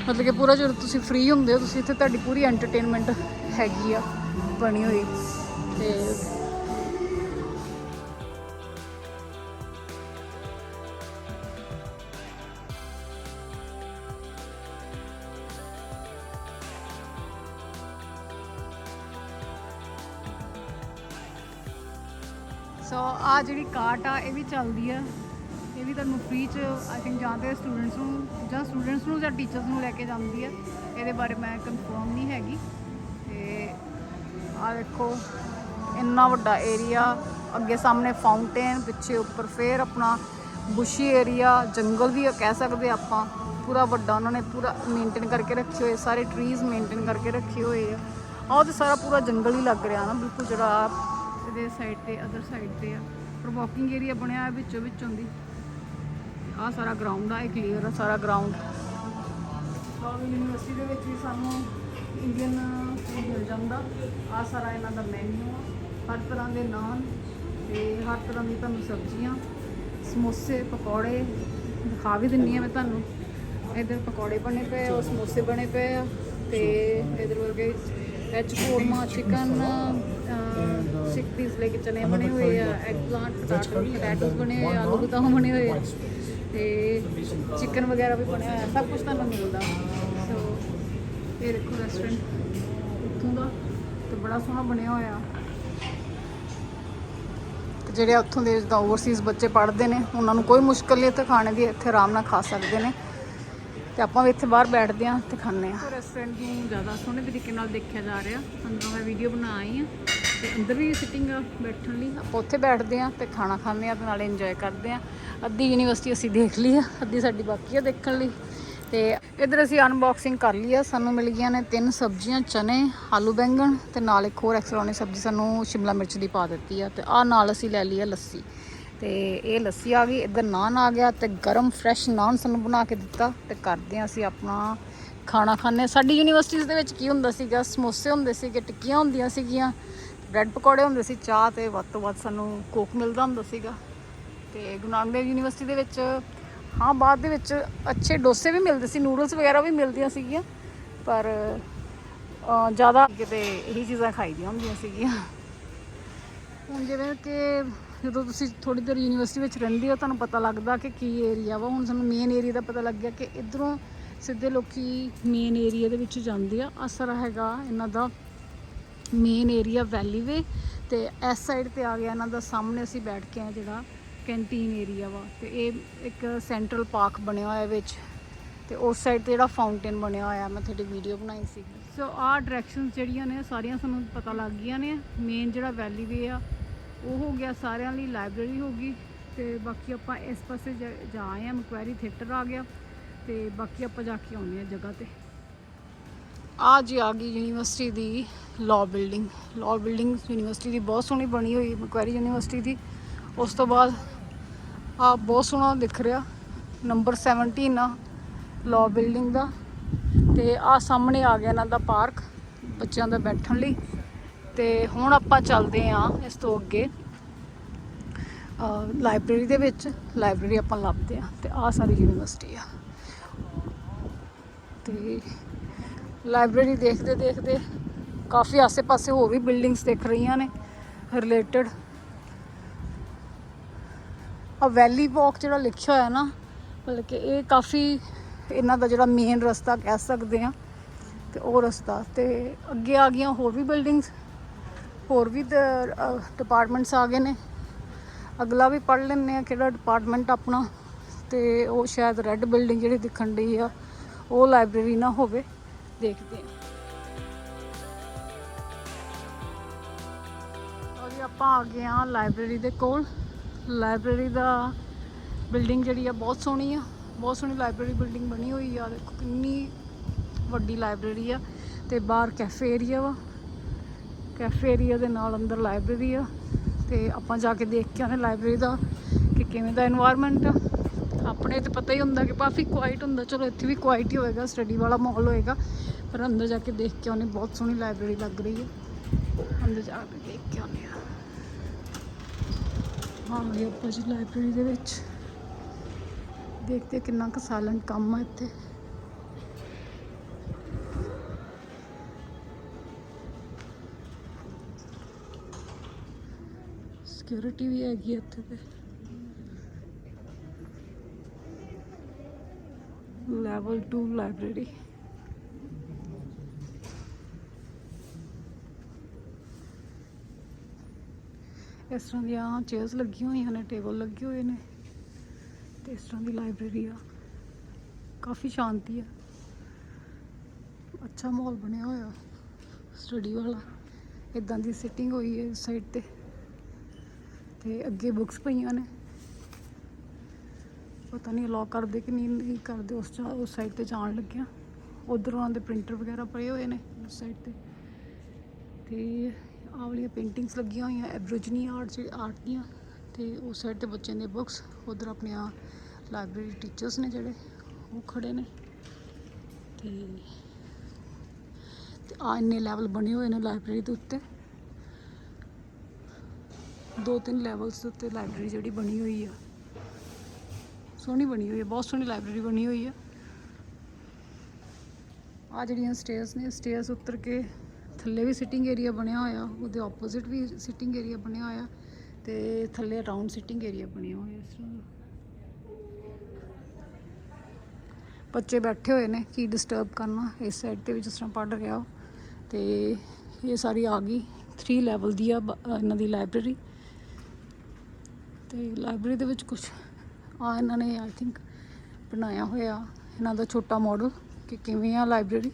ਮਤਲਬ ਕਿ ਪੂਰਾ ਜਦੋਂ ਤੁਸੀਂ ਫ੍ਰੀ ਹੁੰਦੇ ਹੋ, ਤੁਸੀਂ ਇੱਥੇ ਤੁਹਾਡੀ ਪੂਰੀ ਐਂਟਰਟੇਨਮੈਂਟ ਹੈਗੀ ਆ, ਬਣੀ ਹੋਈ। ਤੇ ਸੋ ਆ ਜਿਹੜੀ ਕਾਟ ਆ, ਇਹ ਵੀ ਚੱਲਦੀ ਆ। ਇਹ ਵੀ ਤੁਹਾਨੂੰ ਫ੍ਰੀ ਚ ਆਈ ਥਿੰਕ ਜਾਂ ਤੇ ਸਟੂਡੈਂਟਸ ਨੂੰ, ਜਾਂ ਸਟੂਡੈਂਟਸ ਨੂੰ ਜਾਂ ਟੀਚਰਸ ਨੂੰ ਲੈ ਕੇ ਜਾਂਦੀ ਆ। ਇਹਦੇ ਬਾਰੇ ਮੈਂ ਕਨਫਰਮ ਨਹੀਂ ਹੈਗੀ। ਤੇ ਆ ਦੇਖੋ, ਇੰਨਾ ਵੱਡਾ ਏਰੀਆ ਅੱਗੇ ਸਾਹਮਣੇ ਫਾਊਂਟੇਨ ਪਿੱਛੇ ਉੱਪਰ ਫੇਰ ਆਪਣਾ ਬੁਸ਼ੀ ਏਰੀਆ ਜੰਗਲ ਵੀ ਕਹਿ ਸਕਦੇ ਆਪਾਂ। ਪੂਰਾ ਵੱਡਾ, ਉਹਨਾਂ ਨੇ ਪੂਰਾ ਮੇਨਟੇਨ ਕਰਕੇ ਰੱਖੇ ਹੋਏ ਸਾਰੇ ਟਰੀਜ਼ ਮੇਨਟੇਨ ਕਰਕੇ ਰੱਖੇ ਹੋਏ ਆ। ਆਹ ਤੇ ਸਾਰਾ ਪੂਰਾ ਜੰਗਲ ਹੀ ਲੱਗ ਰਿਹਾ ਨਾ, ਬਿਲਕੁਲ ਜਿਹੜਾ ਦੇ ਸਾਈਡ ਤੇ ਅਦਰ ਸਾਈਡ ਤੇ ਆ। ਪਰ ਵਾਕਿੰਗ ਏਰੀਆ ਬਣਿਆ ਹੈ ਵਿੱਚੋਂ ਵਿੱਚੋਂ ਦੀ। ਆਹ ਸਾਰਾ ਗਰਾਊਂਡ ਆ, ਇਹ ਕਲੀਅਰ ਆ ਸਾਰਾ ਗਰਾਊਂਡ ਸੋ ਯੂਨੀਵਰਸਿਟੀ ਦੇ ਵਿੱਚ ਵੀ ਸਾਨੂੰ ਇੰਡੀਅਨ ਫੂਡ ਮਿਲ ਜਾਂਦਾ। ਆ ਸਾਰਾ ਇਹਨਾਂ ਦਾ ਮੈਨੂ ਆ। ਹਰ ਤਰ੍ਹਾਂ ਦੇ ਨਾਨ ਤੇ ਹਰ ਤਰ੍ਹਾਂ ਦੀ ਤੁਹਾਨੂੰ ਸਬਜ਼ੀਆਂ, ਸਮੋਸੇ, ਪਕੌੜੇ ਦਿਖਾ ਵੀ ਦਿੰਨੀ ਆ ਮੈਂ ਤੁਹਾਨੂੰ। ਇਧਰ ਪਕੌੜੇ ਬਣੇ ਪਏ ਆ, ਉਹ ਸਮੋਸੇ ਬਣੇ ਪਏ ਆ ਤੇ ਇਧਰ ਵਰਗੇ veg korma chicken seekh piece ਲੈ ਕੇ ਚਨੇ ਬਣੇ ਹੋਏ ਆ ਐਗ ਪਲਾਂਟ ਪਟਾਟੋ ਪਟੈਟੋਸ ਬਣੇ ਹੋਏ ਆ ਆਲੂ ਬਤਾਉ ਬਣੇ ਹੋਏ ਆ। ਤੇ ਚਿਕਨ ਵਗੈਰਾ ਵੀ ਬਣਿਆ ਹੋਇਆ ਸਭ ਕੁਝ ਤੁਹਾਨੂੰ ਮਿਲਦਾ। ਸੋ ਇਹ ਦੇਖੋ ਰੈਸਟੋਰੈਂਟ ਉੱਥੋਂ ਦਾ ਤੇ ਬੜਾ ਸੋਹਣਾ ਬਣਿਆ ਹੋਇਆ। ਜਿਹੜੇ ਉੱਥੋਂ ਦੇ ਜਿੱਦਾਂ ਓਵਰਸੀਜ਼ ਬੱਚੇ ਪੜ੍ਹਦੇ ਨੇ ਉਹਨਾਂ ਨੂੰ ਕੋਈ ਮੁਸ਼ਕਲ ਨਹੀਂ ਇੱਥੇ ਖਾਣੇ ਦੀ ਇੱਥੇ ਆਰਾਮ ਨਾਲ ਖਾ ਸਕਦੇ ਨੇ। ਤੇ ਆਪਾਂ ਵੀ ਇੱਥੇ ਬਾਹਰ ਬੈਠਦੇ ਆਂ ਤੇ ਖਾਂਦੇ ਆਂ ਰੈਸਟੋਰੈਂਟ ਨੂੰ ਜ਼ਿਆਦਾ ਸੋਹਣੇ ਤਰੀਕੇ ਨਾਲ ਦੇਖਿਆ ਜਾ ਰਿਹਾ। ਅੰਦਰੋਂ ਮੈਂ ਵੀਡੀਓ ਬਣਾ ਆਈ ਆ ਤੇ ਅੰਦਰ ਵੀ ਸਿਟਿੰਗ ਆ, ਬੈਠਣ ਲਈ। ਆਪਾਂ ਉੱਥੇ ਬੈਠਦੇ ਆਂ ਤੇ ਖਾਣਾ ਖਾਂਦੇ ਆਂ ਤੇ ਨਾਲੇ ਇੰਜੋਏ ਕਰਦੇ ਆਂ ਅੱਧੀ ਯੂਨੀਵਰਸਿਟੀ ਅਸੀਂ ਦੇਖ ਲਈ ਆ, ਅੱਧੀ ਸਾਡੀ ਬਾਕੀ ਆ ਦੇਖਣ ਲਈ। ਤੇ ਇਧਰ ਅਸੀਂ ਅਨਬਾਕਸਿੰਗ ਕਰ ਲਈ ਆ, ਸਾਨੂੰ ਮਿਲ ਗਈਆਂ ਨੇ ਤਿੰਨ ਸਬਜ਼ੀਆਂ, ਚਨੇ, ਆਲੂ ਬੈਂਗਣ ਤੇ ਨਾਲ ਇੱਕ ਹੋਰ ਐਕਸਟਰਾ ਸਬਜ਼ੀ ਸਾਨੂੰ ਸ਼ਿਮਲਾ ਮਿਰਚ ਦੀ ਪਾ ਦਿੱਤੀ ਆ ਤੇ ਆ ਨਾਲ ਅਸੀਂ ਲੈ ਲਈ ਆ ਲੱਸੀ। ਤੇ ਇਹ ਲੱਸੀ ਆ ਗਈ, ਇਧਰ ਨਾਨ ਆ ਗਿਆ ਤੇ ਗਰਮ ਫਰੈਸ਼ ਨਾਨ ਸਾਨੂੰ ਬਣਾ ਕੇ ਦਿੱਤਾ ਤੇ ਕਰਦੇ ਆ ਅਸੀਂ ਆਪਣਾ ਖਾਣਾ ਖਾਣੇ ਸਾਡੀ ਯੂਨੀਵਰਸਿਟੀਜ਼ ਦੇ ਵਿੱਚ ਕੀ ਹੁੰਦਾ ਸੀਗਾ, ਸਮੋਸੇ ਹੁੰਦੇ ਸੀਗੇ, ਟਿੱਕੀਆਂ ਹੁੰਦੀਆਂ ਸੀਗੀਆਂ ਬ੍ਰੈਡ ਪਕੌੜੇ ਹੁੰਦੇ ਸੀ ਚਾਹ ਤੇ ਵੱਧ ਤੋਂ ਵੱਧ ਸਾਨੂੰ ਕੋਕ ਮਿਲਦਾ ਹੁੰਦਾ ਸੀਗਾ। ਤੇ ਗੁਰੂ ਨਾਨਕ ਦੇਵ ਯੂਨੀਵਰਸਿਟੀ ਦੇ ਵਿੱਚ ਹਾਂ ਬਾਅਦ ਦੇ ਵਿੱਚ ਅੱਛੇ ਡੋਸੇ ਵੀ ਮਿਲਦੇ ਸੀ ਨੂਡਲਸ ਵਗੈਰਾ ਵੀ ਮਿਲਦੀਆਂ ਸੀਗੀਆਂ ਪਰ ਅਹ, ਜ਼ਿਆਦਾ ਕਿਤੇ ਇਹੀ ਚੀਜ਼ਾਂ ਖਾਈਦੀਆਂ ਹੁੰਦੀਆਂ ਸੀਗੀਆਂ। ਹੁਣ ਜਿਵੇਂ ਕਿ ਜਦੋਂ ਤੁਸੀਂ ਥੋੜੀ ਦੇਰ ਯੂਨੀਵਰਸਿਟੀ ਵਿੱਚ ਰਹਿੰਦੇ ਹੋ ਤੁਹਾਨੂੰ ਪਤਾ ਲੱਗਦਾ ਕਿ ਕੀ ਏਰੀਆ ਵਾ। ਹੁਣ ਸਾਨੂੰ ਮੇਨ ਏਰੀਆ ਦਾ ਪਤਾ ਲੱਗ ਗਿਆ ਕਿ ਇਧਰੋਂ ਸਿੱਧੇ ਲੋਕੀ ਮੇਨ ਏਰੀਆ ਦੇ ਵਿੱਚ ਜਾਂਦੇ ਆ। ਅਸਰ ਹੈਗਾ ਇਹਨਾਂ ਦਾ। ਮੇਨ ਏਰੀਆ ਵੈਲੀ ਵੇ ਤੇ ਇਸ ਸਾਈਡ ਤੇ ਆ ਗਿਆ ਇਹਨਾਂ ਦਾ, ਸਾਹਮਣੇ ਅਸੀਂ ਬੈਠ ਕੇ ਆ ਜਿਹੜਾ ਕੈਂਟੀਨ ਏਰੀਆ ਵਾ ਤੇ ਇਹ ਇੱਕ ਸੈਂਟਰਲ ਪਾਰਕ ਬਣਿਆ ਹੋਇਆ ਵਿੱਚ ਤੇ ਉਸ ਸਾਈਡ ਤੇ ਜਿਹੜਾ ਫਾਊਂਟੇਨ ਬਣਿਆ ਹੋਇਆ, ਮੈਂ ਤੁਹਾਡੀ ਵੀਡੀਓ ਬਣਾਈ ਸੀ। ਸੋ ਆਹ ਡਾਇਰੈਕਸ਼ਨਸ ਜਿਹੜੀਆਂ ਨੇ, ਸਾਰੀਆਂ ਸਾਨੂੰ ਪਤਾ ਲੱਗ ਗਈਆਂ ਨੇ। ਮੇਨ ਜਿਹੜਾ ਵੈਲੀ ਵੇ ਆ, ਉਹ ਹੋ ਗਿਆ ਸਾਰਿਆਂ ਲਈ ਲਾਇਬ੍ਰੇਰੀ ਹੋ ਗਈ ਤੇ ਬਾਕੀ ਆਪਾਂ ਇਸ ਪਾਸੇ ਜਾ ਜਾ ਆਏ ਆ, ਮਕਵੈਰੀ ਥੀਏਟਰ ਆ ਗਿਆ ਤੇ ਬਾਕੀ ਆਪਾਂ ਜਾ ਕੇ ਆਉਂਦੇ ਆ ਜਗ੍ਹਾ ਤੇ। ਆ ਜੀ ਆ ਗਈ ਯੂਨੀਵਰਸਿਟੀ ਦੀ law building law building university ਦੀ ਬਹੁਤ ਸੋਹਣੀ ਬਣੀ ਹੋਈ ਮਕਵੈਰੀ ਯੂਨੀਵਰਸਿਟੀ ਦੀ। ਉਸ ਤੋਂ ਬਾਅਦ ਆ ਬਹੁਤ ਸੋਹਣਾ ਦਿਖ ਰਿਹਾ। ਨੰਬਰ 17 ਆ ਲਾਅ ਬਿਲਡਿੰਗ ਦਾ। ਤੇ ਆ ਸਾਹਮਣੇ ਆ ਗਿਆ ਇਹਨਾਂ ਦਾ ਪਾਰਕ ਬੱਚਿਆਂ ਦਾ ਬੈਠਣ ਲਈ। ਤੇ ਹੁਣ ਆਪਾਂ ਚੱਲਦੇ ਆ ਇਸ ਤੋਂ ਅੱਗੇ। ਲਾਇਬ੍ਰੇਰੀ ਦੇ ਵਿੱਚ ਲਾਇਬ੍ਰੇਰੀ ਆਪਾਂ ਲੱਭਦੇ ਆ ਤੇ ਆ ਸਾਰੀ ਯੂਨੀਵਰਸਿਟੀ ਆ। ਤੇ ਲਾਇਬ੍ਰੇਰੀ ਦੇਖਦੇ ਦੇਖਦੇ ਕਾਫੀ ਆਸੇ-ਪਾਸੇ ਹੋਰ ਵੀ ਬਿਲਡਿੰਗਸ ਦਿਖ ਰਹੀਆਂ ਨੇ ਰਿਲੇਟਡ। ਆ ਵੈਲੀ ਵਾਕ ਜਿਹੜਾ ਲਿਖਿਆ ਹੋਇਆ ਨਾ, ਮਤਲਬ ਕਿ ਇਹ ਕਾਫੀ ਇਹਨਾਂ ਦਾ ਜਿਹੜਾ ਮੇਨ ਰਸਤਾ ਕਹਿ ਸਕਦੇ ਆ ਤੇ ਉਹ ਰਸਤਾ। ਤੇ ਅੱਗੇ ਆ ਗਈਆਂ ਹੋਰ ਵੀ ਬਿਲਡਿੰਗਸ, ਹੋਰ ਵੀ ਡਿਪਾਰਟਮੈਂਟਸ ਆ ਗਏ ਨੇ। ਅਗਲਾ ਵੀ ਪੜ ਲੈਂਦੇ ਆ ਕਿਹੜਾ ਡਿਪਾਰਟਮੈਂਟ ਆਪਣਾ। ਤੇ ਉਹ ਸ਼ਾਇਦ ਰੈੱਡ ਬਿਲਡਿੰਗ ਜਿਹੜੀ ਦਿਖਣ ਡਈ ਆ, ਉਹ ਲਾਇਬ੍ਰੇਰੀ ਨਾ ਹੋਵੇ। ਦੇਖਦੇ ਹਾਂ। ਔਰ ਆਪਾਂ ਆ ਗਏ ਹਾਂ ਲਾਇਬ੍ਰੇਰੀ ਦੇ ਕੋਲ। ਲਾਇਬ੍ਰੇਰੀ ਦਾ ਬਿਲਡਿੰਗ ਜਿਹੜੀ ਆ ਬਹੁਤ ਸੋਹਣੀ ਆ। ਬਹੁਤ ਸੋਹਣੀ ਲਾਇਬ੍ਰੇਰੀ ਬਿਲਡਿੰਗ ਬਣੀ ਹੋਈ ਆ। ਦੇਖੋ ਕਿੰਨੀ ਵੱਡੀ ਲਾਇਬ੍ਰੇਰੀ ਆ ਤੇ ਬਾਹਰ ਕੈਫੇ ਏਰੀਆ ਵਾ। ਕੈਫੇ ਏਰੀਆ ਦੇ ਨਾਲ ਅੰਦਰ ਲਾਇਬ੍ਰੇਰੀ ਆ ਤੇ ਆਪਾਂ ਜਾ ਕੇ ਦੇਖ ਕੇ ਆਨੇ ਲਾਇਬ੍ਰੇਰੀ ਦਾ ਕਿ ਕਿਵੇਂ ਦਾ এনवायरमेंट ਆ। ਆਪਣੇ ਤੇ ਪਤਾ ਹੀ ਹੁੰਦਾ ਕਿ ਕਾਫੀ ਕੁਆਇਟ ਹੁੰਦਾ। ਚਲੋ ਇੱਥੇ ਵੀ ਕੁਆਇਟ ਹੀ ਹੋਏਗਾ ਸਟੱਡੀ ਵਾਲਾ ਮਾਹੌਲ ਹੋਏਗਾ। ਪਰ ਅੰਦਰ ਜਾ ਕੇ ਦੇਖ ਕੇ ਆਨੇ ਬਹੁਤ ਸੋਹਣੀ ਲਾਇਬ੍ਰੇਰੀ ਲੱਗ ਰਹੀ ਹੈ। ਅੰਦਰ ਜਾ ਕੇ ਦੇਖ ਕੇ ਆਨੇ ਆ ਹਾਂ ਇਹ ਆਪਾਂ ਜੀ ਲਾਇਬ੍ਰੇਰੀ ਦੇ ਵਿੱਚ। ਦੇਖਦੇ ਕਿੰਨਾ ਕੁ ਸਾਇਲੈਂਟ ਕੰਮ ਆ ਇੱਥੇ। ਸਿਕਿਉਰਿਟੀ ਵੀ ਹੈਗੀ ਆ ਇੱਥੇ ਤੇ। ਲੈਵਲ 2 ਲਾਇਬ੍ਰੇਰੀ ਇਸ ਤਰ੍ਹਾਂ ਦੀਆਂ ਚੇਅਰਸ ਲੱਗੀਆਂ ਹੋਈਆਂ ਨੇ ਟੇਬਲ ਲੱਗੇ ਹੋਏ ਨੇ ਤੇ ਇਸ ਤਰ੍ਹਾਂ ਦੀ ਲਾਇਬ੍ਰੇਰੀ ਆ। ਕਾਫੀ ਸ਼ਾਂਤੀ ਆ। ਅੱਛਾ ਮਾਹੌਲ ਬਣਿਆ ਹੋਇਆ। ਸਟੱਡੀ ਵਾਲਾ। ਇਦਾਂ ਦੀ ਸਿਟਿੰਗ ਹੋਈ ਹੈ ਇਸ ਸਾਈਡ ਤੇ। ਤੇ ਅੱਗੇ ਬੁੱਕਸ ਪਈਆਂ ਨੇ। ਪਤਾ ਨਹੀਂ ਅਲਾਉ ਕਰਦੇ ਕਿ ਨਹੀਂ ਨਹੀਂ ਕਰਦੇ, ਉਸ ਉਸ ਸਾਈਡ ਤੇ ਜਾਣ ਲੱਗਿਆ। ਉਧਰੋਂ ਦੇ ਪ੍ਰਿੰਟਰ ਵਗੈਰਾ ਪਏ ਹੋਏ ਨੇ ਉਸ ਸਾਈਡ ਤੇ। ਤੇ ਆਹ ਵਾਲੀਆਂ ਪੇਂਟਿੰਗਸ ਲੱਗੀਆਂ ਹੋਈਆਂ ਐਬਰੋਜਨੀ ਆਰਟ ਆਰਟ ਦੀਆਂ, ਤੇ ਉਸ ਸਾਈਡ ਤੇ ਬੱਚਿਆਂ ਦੇ ਬੁੱਕਸ ਉਧਰ ਆਪਣੀਆਂ ਲਾਇਬ੍ਰੇਰੀ ਟੀਚਰਸ ਨੇ ਜਿਹੜੇ, ਉਹ ਖੜੇ ਨੇ। ਤੇ ਤੇ ਆ ਇੰਨੇ ਲੈਵਲ ਬਣੇ ਹੋਏ ਨੇ ਲਾਇਬ੍ਰੇਰੀ ਦੇ ਉੱਤੇ। ਦੋ ਤਿੰਨ ਲੈਵਲਸ ਦੇ ਉੱਤੇ ਲਾਇਬ੍ਰੇਰੀ ਜਿਹੜੀ ਬਣੀ ਹੋਈ ਆ। ਸੋਹਣੀ ਬਣੀ ਹੋਈ ਹੈ, ਬਹੁਤ ਸੋਹਣੀ ਲਾਇਬ੍ਰੇਰੀ ਬਣੀ ਹੋਈ ਹੈ। ਆ ਜਿਹੜੀਆਂ ਸਟੇਅਰਸ ਨੇ ਸਟੇਅਰਸ ਉੱਤਰ ਕੇ ਥੱਲੇ ਵੀ ਸਿਟਿੰਗ ਏਰੀਆ ਬਣਿਆ ਹੋਇਆ, ਉਹਦੇ ਆਪੋਜ਼ਿਟ ਵੀ ਸਿਟਿੰਗ ਏਰੀਆ ਬਣਿਆ ਹੋਇਆ ਤੇ ਥੱਲੇ ਰਾਉਂਡ ਸਿਟਿੰਗ ਏਰੀਆ ਬਣਿਆ ਹੋਇਆ ਇਸ ਤਰ੍ਹਾਂ ਬੱਚੇ ਬੈਠੇ ਹੋਏ ਨੇ, ਕੀ ਡਿਸਟਰਬ ਕਰਨਾ, ਇਸ ਸਾਈਡ ਤੇ ਵੀ ਜਿਸ ਤਰ੍ਹਾਂ ਪੜ ਰਿਹਾ ਉਹ। ਤੇ ਇਹ ਸਾਰੀ ਆ ਗਈ 3 ਲੈਵਲ ਦੀ ਆ ਇਹਨਾਂ ਦੀ ਲਾਇਬ੍ਰੇਰੀ ਤੇ ਲਾਇਬ੍ਰੇਰੀ ਦੇ ਵਿੱਚ ਕੁਝ ਆ ਇਹਨਾਂ ਨੇ ਆਈ ਥਿੰਕ ਬਣਾਇਆ ਹੋਇਆ ਇਹਨਾਂ ਦਾ ਛੋਟਾ ਮਾਡਲ ਕਿ ਕਿਵੇਂ ਆ ਲਾਇਬ੍ਰੇਰੀ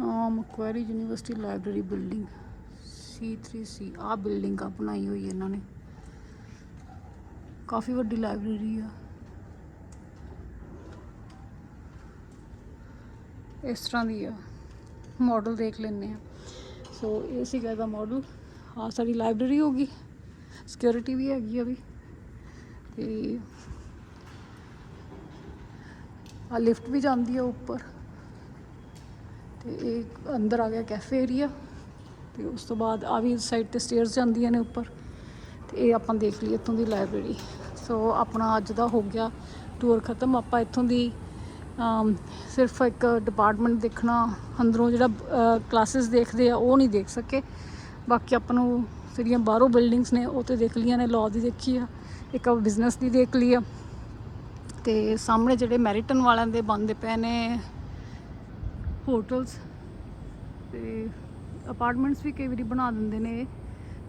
ਆ ਮਕਵਾਰੀ ਯੂਨੀਵਰਸਿਟੀ ਲਾਇਬ੍ਰੇਰੀ ਬਿਲਡਿੰਗ C3C ਆ ਬਿਲਡਿੰਗ ਆ ਬਣਾਈ ਹੋਈ ਇਹਨਾਂ ਨੇ। ਕਾਫੀ ਵੱਡੀ ਲਾਇਬ੍ਰੇਰੀ ਆ। ਇਸ ਤਰ੍ਹਾਂ ਦੀ ਆ। ਮਾਡਲ ਦੇਖ ਲੈਂਦੇ ਆ। ਸੋ ਇਹ ਸੀਗਾ ਇਹਦਾ ਮਾਡਲ ਆ ਸਾਡੀ ਲਾਇਬ੍ਰੇਰੀ ਹੋ ਗਈ। ਸਿਕਿਉਰਿਟੀ ਵੀ ਹੈਗੀ ਆ ਵੀ। ਤੇ ਆ ਲਿਫਟ ਵੀ ਜਾਂਦੀ ਆ ਉੱਪਰ। ਤੇ ਇਹ ਅੰਦਰ ਆ ਗਿਆ ਕੈਫੇ ਏਰੀਆ। ਤੇ ਉਸ ਤੋਂ ਬਾਅਦ ਆ ਵੀ ਸਾਈਡ ਤੇ ਸਟੇਅਰਸ ਜਾਂਦੀਆਂ ਨੇ ਉੱਪਰ। ਤੇ ਇਹ ਆਪਾਂ ਦੇਖ ਲਈ ਇੱਥੋਂ ਦੀ ਲਾਇਬ੍ਰੇਰੀ। ਸੋ ਆਪਣਾ ਅੱਜ ਦਾ ਹੋ ਗਿਆ ਟੂਰ ਖਤਮ। ਆਪਾਂ ਇੱਥੋਂ ਦੀ ਸਿਰਫ ਇੱਕ ਡਿਪਾਰਟਮੈਂਟ ਦੇਖਣਾ। ਅੰਦਰੋਂ ਜਿਹੜਾ ਕਲਾਸਿਸ ਦੇਖਦੇ ਆ, ਉਹ ਨਹੀਂ ਦੇਖ ਸਕੇ। ਬਾਕੀ ਆਪਾਂ ਨੂੰ ਜਿਹੜੀਆਂ ਬਾਹਰੋਂ ਬਿਲਡਿੰਗਸ ਨੇ ਉਹ ਤੇ ਦੇਖ ਲਈਆਂ ਨੇ ਲਾਅ ਦੀ ਦੇਖੀ ਆ, ਇੱਕ ਬਿਜ਼ਨਸ ਦੀ ਦੇਖ ਲਈ ਆ। ਤੇ ਸਾਹਮਣੇ ਜਿਹੜੇ ਮੈਰੀਟਨ ਵਾਲਿਆਂ ਦੇ ਬਣਦੇ ਪਏ ਨੇ ਹੋਟਲਸ ਤੇ ਅਪਾਰਟਮੈਂਟਸ ਵੀ ਕਈ ਵਾਰੀ ਬਣਾ ਦਿੰਦੇ ਨੇ ਇਹ।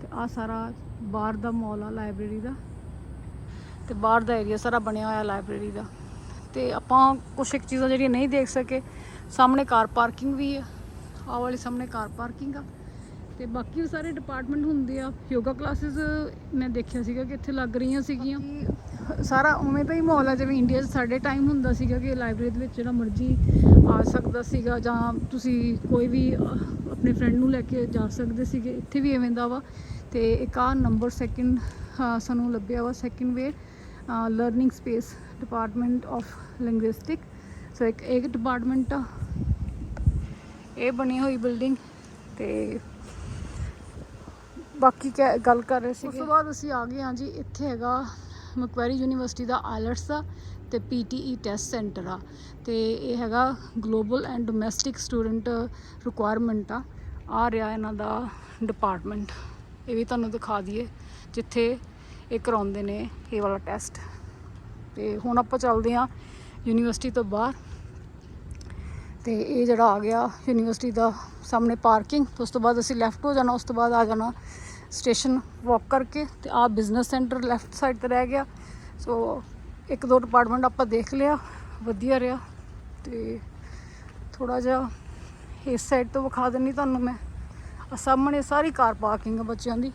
ਤੇ ਆ ਸਾਰਾ ਬਾਹਰ ਦਾ ਮਾਲ ਆ ਲਾਇਬ੍ਰੇਰੀ ਦਾ। ਤੇ ਬਾਹਰ ਦਾ ਏਰੀਆ ਸਾਰਾ ਬਣਿਆ ਹੋਇਆ ਲਾਇਬ੍ਰੇਰੀ ਦਾ। ਤੇ ਆਪਾਂ ਕੁਛ ਇੱਕ ਚੀਜ਼ਾਂ ਜਿਹੜੀਆਂ ਨਹੀਂ ਦੇਖ ਸਕੇ, ਸਾਹਮਣੇ ਕਾਰ ਪਾਰਕਿੰਗ ਵੀ ਆ। ਆਹ ਵਾਲੀ ਸਾਹਮਣੇ ਕਾਰ ਪਾਰਕਿੰਗ ਆ। ਤੇ ਬਾਕੀ ਵੀ ਸਾਰੇ ਡਿਪਾਰਟਮੈਂਟ ਹੁੰਦੇ ਆ। ਯੋਗਾ ਕਲਾਸਿਸ ਮੈਂ ਦੇਖਿਆ ਸੀਗਾ ਕਿ ਇੱਥੇ ਲੱਗ ਰਹੀਆਂ ਸੀਗੀਆਂ। ਸਾਰਾ ਉਵੇਂ ਤਾਂ ਹੀ ਮਾਹੌਲ ਆ, ਜਿਵੇਂ ਇੰਡੀਆ 'ਚ ਸਾਡੇ ਟਾਈਮ ਹੁੰਦਾ ਸੀਗਾ ਕਿ ਲਾਇਬ੍ਰੇਰੀ ਦੇ ਵਿੱਚ ਜਿਹੜਾ ਮਰਜ਼ੀ ਆ ਸਕਦਾ ਸੀਗਾ ਜਾਂ ਤੁਸੀਂ ਕੋਈ ਵੀ ਆਪਣੇ ਫਰੈਂਡ ਨੂੰ ਲੈ ਕੇ ਜਾ ਸਕਦੇ ਸੀਗੇ, ਇੱਥੇ ਵੀ ਐਵੇਂ ਦਾ ਵਾ। ਤੇ ਇੱਕ ਆ ਨੰਬਰ ਸੈਕਿੰਡ ਸਾਨੂੰ ਲੱਭਿਆ ਵਾ second way learning space department of linguistic so ਇੱਕ ਇੱਕ ਡਿਪਾਰਟਮੈਂਟ ਆ। ਇਹ ਬਣੀ ਹੋਈ ਬਿਲਡਿੰਗ ਤੇ ਬਾਕੀ ਕਿਆ ਗੱਲ ਕਰ ਰਹੇ ਸੀ ਉਸ ਤੋਂ ਬਾਅਦ ਅਸੀਂ ਆ ਗਏ ਹਾਂ ਜੀ, ਇੱਥੇ ਹੈਗਾ ਮਕਵੈਰੀ ਯੂਨੀਵਰਸਿਟੀ ਦਾ ਆਇਲਟਸ ਦਾ ਤੇ ਪੀਟੀਈ ਟੈਸਟ ਸੈਂਟਰ ਆ। ਤੇ ਇਹ ਹੈਗਾ global and domestic student requirement ਆ। ਆ ਰਿਹਾ ਇਹਨਾਂ ਦਾ ਡਿਪਾਰਟਮੈਂਟ ਇਹ ਵੀ ਤੁਹਾਨੂੰ ਦਿਖਾ ਦਈਏ, ਜਿੱਥੇ ਇਹ ਕਰਾਉਂਦੇ ਨੇ ਇਹ ਵਾਲਾ ਟੈਸਟ ਤੇ ਹੁਣ ਆਪਾਂ ਚੱਲਦੇ ਹਾਂ ਯੂਨੀਵਰਸਿਟੀ ਤੋਂ ਬਾਹਰ। ਤੇ ਇਹ ਜਿਹੜਾ ਆ ਗਿਆ ਯੂਨੀਵਰਸਿਟੀ ਦਾ ਸਾਹਮਣੇ ਪਾਰਕਿੰਗ, ਉਸ ਤੋਂ ਬਾਅਦ ਅਸੀਂ ਲੈਫਟ ਹੋ ਜਾਣਾ, ਉਸ ਤੋਂ ਬਾਅਦ ਆ ਜਾਣਾ ਸਟੇਸ਼ਨ ਵਾਕ ਕਰਕੇ ਤੇ ਆ ਬਿਜ਼ਨਸ ਸੈਂਟਰ ਲੈਫਟ ਸਾਈਡ ਤੇ ਰਹਿ ਗਿਆ। ਸੋ ਇੱਕ ਦੋ ਡਿਪਾਰਟਮੈਂਟ ਆਪਾਂ ਦੇਖ ਲਿਆ, ਵਧੀਆ ਰਿਹਾ ਤੇ ਥੋੜਾ ਜਿਹਾ ਇਸ ਸਾਈਡ ਤੋਂ ਵਿਖਾ ਦਿੰਨੀ ਤੁਹਾਨੂੰ ਮੈਂ। ਆ ਸਾਹਮਣੇ ਸਾਰੀ ਕਾਰ ਪਾਰਕਿੰਗ ਆ ਬੱਚਿਆਂ ਦੀ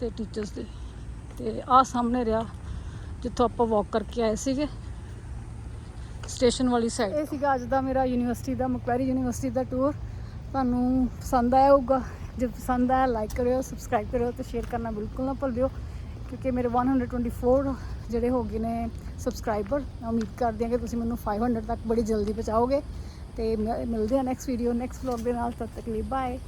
ਤੇ ਟੀਚਰਸ ਦੀ। ਤੇ ਆ ਸਾਹਮਣੇ ਰਿਹਾ, ਜਿੱਥੋਂ ਆਪਾਂ ਵਾਕ ਕਰਕੇ ਆਏ ਸੀਗੇ ਸਟੇਸ਼ਨ ਵਾਲੀ ਸਾਈਡ ਇਹ ਸੀਗਾ ਅੱਜ ਦਾ ਮੇਰਾ ਯੂਨੀਵਰਸਿਟੀ ਦਾ ਮਕਵੈਰੀ ਯੂਨੀਵਰਸਿਟੀ ਦਾ ਟੂਰ ਤੁਹਾਨੂੰ ਪਸੰਦ ਆਇਆ ਹੋਊਗਾ। ਜੇ ਪਸੰਦ ਆਇਆ ਲਾਈਕ ਕਰਿਓ ਸਬਸਕ੍ਰਾਈਬ ਕਰਿਓ ਤੇ ਸ਼ੇਅਰ ਕਰਨਾ ਬਿਲਕੁਲ ਨਾ ਭੁੱਲਿਓ ਕਿਉਂਕਿ ਮੇਰੇ 124 ਜਿਹੜੇ ਹੋ ਗਏ ਨੇ ਸਬਸਕ੍ਰਾਈਬਰ ਮੈਂ ਉਮੀਦ ਕਰਦੀ ਹਾਂ ਕਿ ਤੁਸੀਂ ਮੈਨੂੰ 500 ਤੱਕ ਬੜੀ ਜਲਦੀ ਪਹੁੰਚਾਓਗੇ। ਤੇ ਮਿ- ਮਿਲਦੇ ਹਾਂ ਨੈਕਸਟ ਵੀਡੀਓ ਨੈਕਸਟ ਵਲੌਗ ਦੇ ਨਾਲ, ਤਦ ਤੱਕ ਲਈ ਬਾਏ